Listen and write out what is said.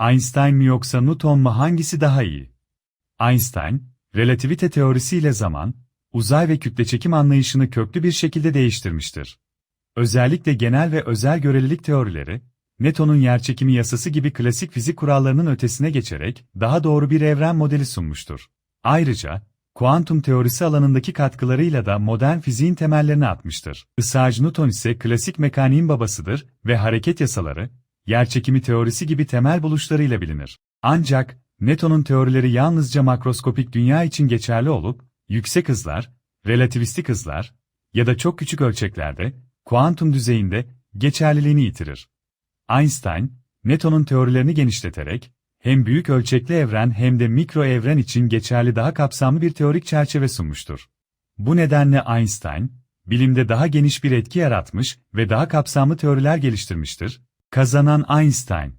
Einstein mi yoksa Newton mu hangisi daha iyi? Einstein, relativite teorisiyle zaman, uzay ve kütle çekim anlayışını köklü bir şekilde değiştirmiştir. Özellikle genel ve özel görelilik teorileri, Newton'un yerçekimi yasası gibi klasik fizik kurallarının ötesine geçerek daha doğru bir evren modeli sunmuştur. Ayrıca, kuantum teorisi alanındaki katkılarıyla da modern fiziğin temellerini atmıştır. Isaac Newton ise klasik mekaniğin babasıdır ve hareket yasaları, yerçekimi teorisi gibi temel buluşlarıyla bilinir. Ancak, Newton'un teorileri yalnızca makroskopik dünya için geçerli olup, yüksek hızlar, relativistik hızlar ya da çok küçük ölçeklerde, kuantum düzeyinde geçerliliğini yitirir. Einstein, Newton'un teorilerini genişleterek, hem büyük ölçekli evren hem de mikro evren için geçerli daha kapsamlı bir teorik çerçeve sunmuştur. Bu nedenle Einstein, bilimde daha geniş bir etki yaratmış ve daha kapsamlı teoriler geliştirmiştir. Kazanan Einstein